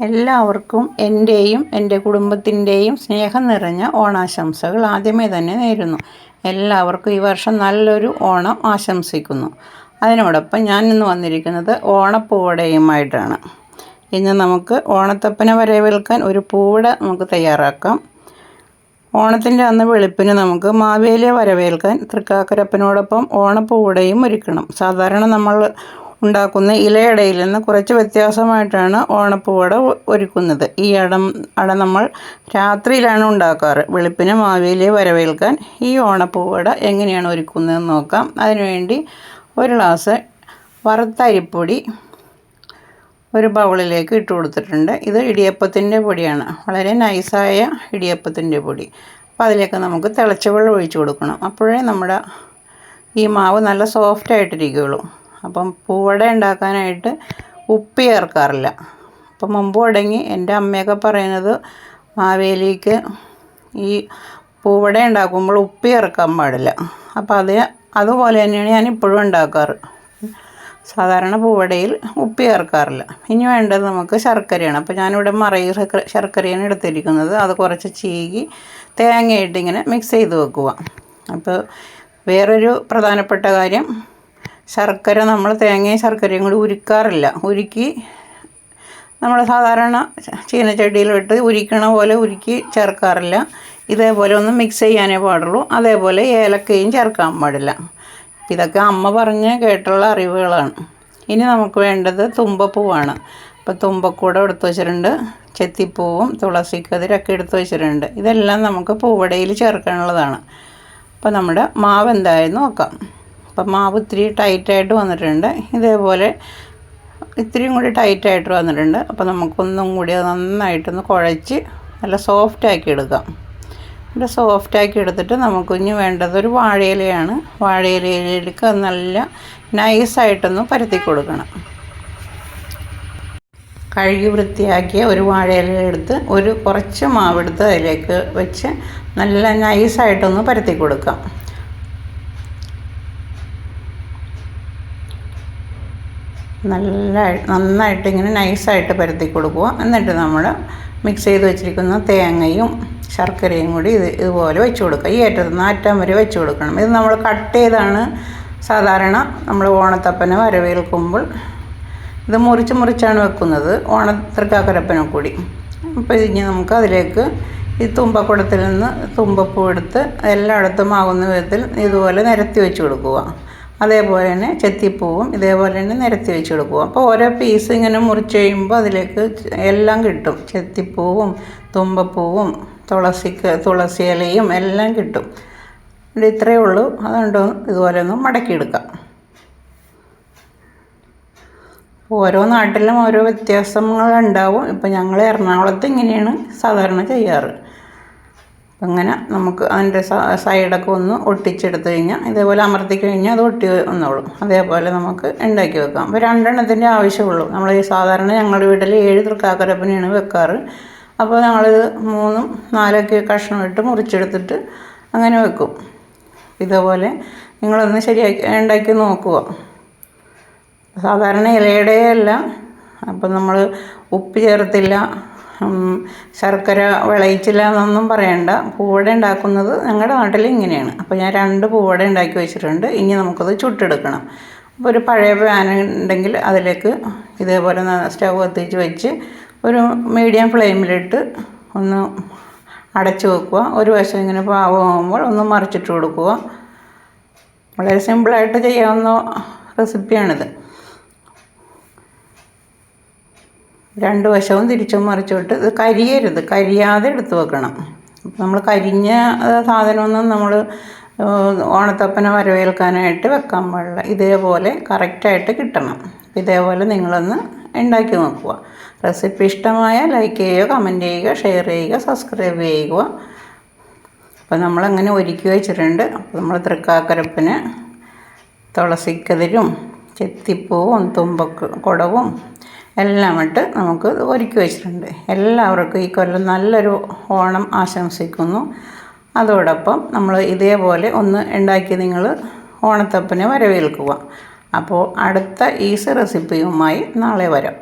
എല്ലാവർക്കും എന്റെയും എന്റെ കുടുംബത്തിന്റെയും സ്നേഹം നിറഞ്ഞ ഓണാശംസകൾ ആദ്യമേ തന്നെ നേരുന്നു. എല്ലാവർക്കും ഈ വർഷം നല്ലൊരു ഓണം ആശംസിക്കുന്നു. അതിനോടൊപ്പം ഞാൻ ഇന്ന് വന്നിരിക്കുന്നത് ഓണപ്പൂവടയുമായിട്ടാണ്. ഇന്ന് നമുക്ക് ഓണത്തപ്പനെ വരവേൽക്കാൻ ഒരു പൂവട നമുക്ക് തയ്യാറാക്കാം. ഓണത്തിന്റെ അന്ന് വെളുപ്പിന് നമുക്ക് മാവേലിയെ വരവേൽക്കാൻ തൃക്കാക്കരപ്പനോടൊപ്പം ഓണപ്പൂവടയും ഒരുക്കണം. സാധാരണ നമ്മൾ ഉണ്ടാക്കുന്ന ഇലയടയിൽ നിന്ന് കുറച്ച് വ്യത്യാസമായിട്ടാണ് ഓണപ്പൂവട ഒരുക്കുന്നത്. ഈ അടം അട നമ്മൾ രാത്രിയിലാണ് ഉണ്ടാക്കാറ്. വെളുപ്പിന് മാവേലിയെ വരവേൽക്കാൻ ഈ ഓണപ്പൂവട എങ്ങനെയാണ് ഒരുക്കുന്നതെന്ന് നോക്കാം. അതിനുവേണ്ടി ഒരു ഗ്ലാസ് വറുത്ത അരിപ്പൊടി ഒരു ബൗളിലേക്ക് ഇട്ട് കൊടുത്തിട്ടുണ്ട്. ഇത് ഇടിയപ്പത്തിന്റെ പൊടിയാണ്. വളരെ നൈസായ ഇടിയപ്പത്തിന്റെ പൊടി. അപ്പോൾ അതിലേക്ക് നമുക്ക് തിളച്ച വെള്ളം ഒഴിച്ചു കൊടുക്കണം. അപ്പോഴേ നമ്മുടെ ഈ മാവ് നല്ല സോഫ്റ്റ് ആയിട്ടിരിക്കുകയുള്ളൂ. അപ്പം പൂവട ഉണ്ടാക്കാനായിട്ട് ഉപ്പ് ചേർക്കാറില്ല. അപ്പം മുമ്പ് തുടങ്ങി എന്റെ അമ്മയൊക്കെ പറയുന്നത് മാവേലിക്ക് ഈ പൂവട ഉണ്ടാക്കുമ്പോൾ ഉപ്പ് ചേർക്കാൻ പാടില്ല. അപ്പോൾ അത് അതുപോലെ തന്നെയാണ് ഞാൻ ഇപ്പോഴും ഉണ്ടാക്കാറ്. സാധാരണ പൂവടയിൽ ഉപ്പ് ചേർക്കാറില്ല. ഇനി വേണ്ടത് നമുക്ക് ശർക്കരയാണ്. അപ്പോൾ ഞാനിവിടെ മറയിൽ ശർക്കര ശർക്കരയാണ് എടുത്തിരിക്കുന്നത്. അത് കുറച്ച് ചീകി തേങ്ങയിട്ട് ഇങ്ങനെ മിക്സ് ചെയ്ത് വെക്കുക. അപ്പോൾ വേറൊരു പ്രധാനപ്പെട്ട കാര്യം ശർക്കര നമ്മൾ തേങ്ങയും ശർക്കരയും കൂടി ഉരുക്കാറില്ല. ഉരുക്കി നമ്മൾ സാധാരണ ചീനച്ചട്ടിയിലിട്ട് ഉരിക്കണ പോലെ ഉരുക്കി ചേർക്കാറില്ല. ഇതേപോലെ ഒന്ന് മിക്സ് ചെയ്യാനേ പാടുള്ളൂ. അതേപോലെ ഏലക്കയും ചേർക്കാൻ പാടില്ല. ഇതൊക്കെ അമ്മ പറഞ്ഞ് കേട്ടുള്ള അറിവുകളാണ്. ഇനി നമുക്ക് വേണ്ടത് തുമ്പപ്പൂവാണ്. അപ്പോൾ തുമ്പക്കൂടെ എടുത്തു വെച്ചിട്ടുണ്ട്. ചെത്തിപ്പൂവും തുളസിക്കതിരൊക്കെ എടുത്തു വെച്ചിട്ടുണ്ട്. ഇതെല്ലാം നമുക്ക് പൂവടയിൽ ചേർക്കാനുള്ളതാണ്. അപ്പോൾ നമ്മുടെ മാവ് എന്തായെന്ന് നോക്കാം. അപ്പം മാവ് ഇത്തിരി ടൈറ്റായിട്ട് വന്നിട്ടുണ്ട്. ഇതേപോലെ ഇത്രയും കൂടി ടൈറ്റായിട്ട് വന്നിട്ടുണ്ട്. അപ്പോൾ നമുക്കൊന്നും കൂടി അത് നന്നായിട്ടൊന്ന് കുഴച്ച് നല്ല സോഫ്റ്റാക്കി എടുക്കാം. നല്ല സോഫ്റ്റാക്കി എടുത്തിട്ട് നമുക്ക് ഇനി വേണ്ടത് ഒരു വാഴയിലയാണ്. വാഴയിലയിലേക്ക് നല്ല നൈസായിട്ടൊന്ന് പരത്തി കൊടുക്കണം. കഴുകി വൃത്തിയാക്കിയ ഒരു വാഴയില എടുത്ത് ഒരു കുറച്ച് മാവെടുത്ത് അതിലേക്ക് വെച്ച് നല്ല നൈസായിട്ടൊന്ന് പരത്തി കൊടുക്കാം. നല്ല നന്നായിട്ട് ഇങ്ങനെ നൈസായിട്ട് പരത്തി കൊടുക്കുക. എന്നിട്ട് നമ്മൾ മിക്സ് ചെയ്ത് വെച്ചിരിക്കുന്ന തേങ്ങയും ശർക്കരയും കൂടി ഇത് ഇതുപോലെ വെച്ച് കൊടുക്കുക. ഈ ഏറ്റത്ത് നിന്ന് അറ്റം വരെ വെച്ച് കൊടുക്കണം. ഇത് നമ്മൾ കട്ട് ചെയ്താണ് സാധാരണ നമ്മൾ ഓണത്തപ്പനെ വരവേൽക്കുമ്പോൾ ഇത് മുറിച്ച് മുറിച്ചാണ് വെക്കുന്നത്. ഓണ തൃക്കാക്കരപ്പനും കൂടി. അപ്പോൾ ഇനി നമുക്ക് അതിലേക്ക് ഈ തുമ്പക്കുടത്തിൽ നിന്ന് തുമ്പപ്പൂ എടുത്ത് എല്ലായിടത്തും ആകുന്ന വിധത്തിൽ ഇതുപോലെ നിരത്തി വെച്ച് കൊടുക്കുക. അതേപോലെ തന്നെ ചെത്തിപ്പൂവും ഇതേപോലെ തന്നെ നിരത്തി വെച്ച് കൊടുക്കും. അപ്പോൾ ഓരോ പീസ് ഇങ്ങനെ മുറിച്ച് കഴിയുമ്പോൾ അതിലേക്ക് എല്ലാം കിട്ടും. ചെത്തിപ്പൂവും തുമ്പപ്പൂവും തുളസിക്ക് തുളസി ഇലയും എല്ലാം കിട്ടും. ഇത്രയേ ഉള്ളൂ. അതുകൊണ്ട് ഇതുപോലെ ഒന്ന് മടക്കിയെടുക്കാം ഓരോ നാട്ടിലും ഓരോ വ്യത്യാസങ്ങളുണ്ടാവും ഇപ്പം ഞങ്ങൾ എറണാകുളത്ത് ഇങ്ങനെയാണ് സാധാരണ ചെയ്യാറ്. അങ്ങനെ നമുക്ക് അതിന്റെ സൈഡൊക്കെ ഒന്ന് ഒട്ടിച്ചെടുത്ത് കഴിഞ്ഞാൽ ഇതേപോലെ അമർത്തി കഴിഞ്ഞാൽ അത് ഒട്ടി വന്നോളും. അതേപോലെ നമുക്ക് ഉണ്ടാക്കി വെക്കാം. അപ്പോൾ രണ്ടെണ്ണത്തിന്റെ ആവശ്യമുള്ളൂ. നമ്മൾ ഈ സാധാരണ ഞങ്ങളുടെ വീട്ടിൽ ഏഴ് തൃക്കാക്കരപ്പനെയാണ് വെക്കാറ്. അപ്പോൾ ഞങ്ങളിത് മൂന്നും നാലൊക്കെ കഷ്ണം ഇട്ട് മുറിച്ചെടുത്തിട്ട് അങ്ങനെ വെക്കും. ഇതേപോലെ നിങ്ങളൊന്ന് ശരിയാക്കി ഉണ്ടാക്കി നോക്കുക. സാധാരണ ഇലയുടെയല്ല അപ്പം നമ്മൾ ഉപ്പ് ചേർത്തില്ല ശർക്കര വിളയിച്ചില്ല എന്നൊന്നും പറയണ്ട. പൂവട ഉണ്ടാക്കുന്നത് ഞങ്ങളുടെ നാട്ടിൽ ഇങ്ങനെയാണ്. അപ്പോൾ ഞാൻ രണ്ട് പൂവട ഉണ്ടാക്കി വെച്ചിട്ടുണ്ട്. ഇനി നമുക്കത് ചുട്ടെടുക്കണം. അപ്പോൾ ഒരു പഴയ പാൻ ഉണ്ടെങ്കിൽ അതിലേക്ക് ഇതേപോലെ സ്റ്റവ് കത്തിച്ച് വെച്ച് ഒരു മീഡിയം ഫ്ലെയിമിലിട്ട് ഒന്ന് അടച്ചു വെക്കുക. ഒരു വശം ഇങ്ങനെ പാവമാകുമ്പോൾ ഒന്ന് മറിച്ചിട്ട് കൊടുക്കുക. വളരെ സിമ്പിളായിട്ട് ചെയ്യാവുന്ന റെസിപ്പിയാണിത് രണ്ട് വശവും തിരിച്ചും മറിച്ചിട്ട് ഇത് കരിയരുത്. കരിയാതെ എടുത്തു വെക്കണം. നമ്മൾ കരിഞ്ഞ സാധനമൊന്നും നമ്മൾ ഓണത്തപ്പനെ വരവേൽക്കാനായിട്ട് വെക്കാൻ പാടില്ല. ഇതേപോലെ കറക്റ്റായിട്ട് കിട്ടണം. ഇതേപോലെ നിങ്ങളൊന്ന് ഉണ്ടാക്കി നോക്കുക. റെസിപ്പി ഇഷ്ടമായ ലൈക്ക് ചെയ്യുക കമന്റ് ചെയ്യുക ഷെയർ ചെയ്യുക സബ്സ്ക്രൈബ് ചെയ്യുക. അപ്പോൾ നമ്മളങ്ങനെ ഒരുക്കി വെച്ചിട്ടുണ്ട്. അപ്പോൾ നമ്മൾ തൃക്കാക്കരപ്പിന് തുളസിക്കതിരും ചെത്തിപ്പൂവും തുമ്പക്ക് കുടവും എല്ലാം ഇട്ട് നമുക്ക് ഒരുക്കി വെച്ചിട്ടുണ്ട്. എല്ലാവർക്കും ഈ കൊല്ലം നല്ലൊരു ഓണം ആശംസിക്കുന്നു. അതോടൊപ്പം നമ്മൾ ഇതേപോലെ ഒന്ന് ഉണ്ടാക്കി നിങ്ങൾ ഓണത്തപ്പനെ വരവേൽക്കുക. അപ്പോൾ അടുത്ത ഈസി റെസിപ്പിയുമായി നാളെ വരാം.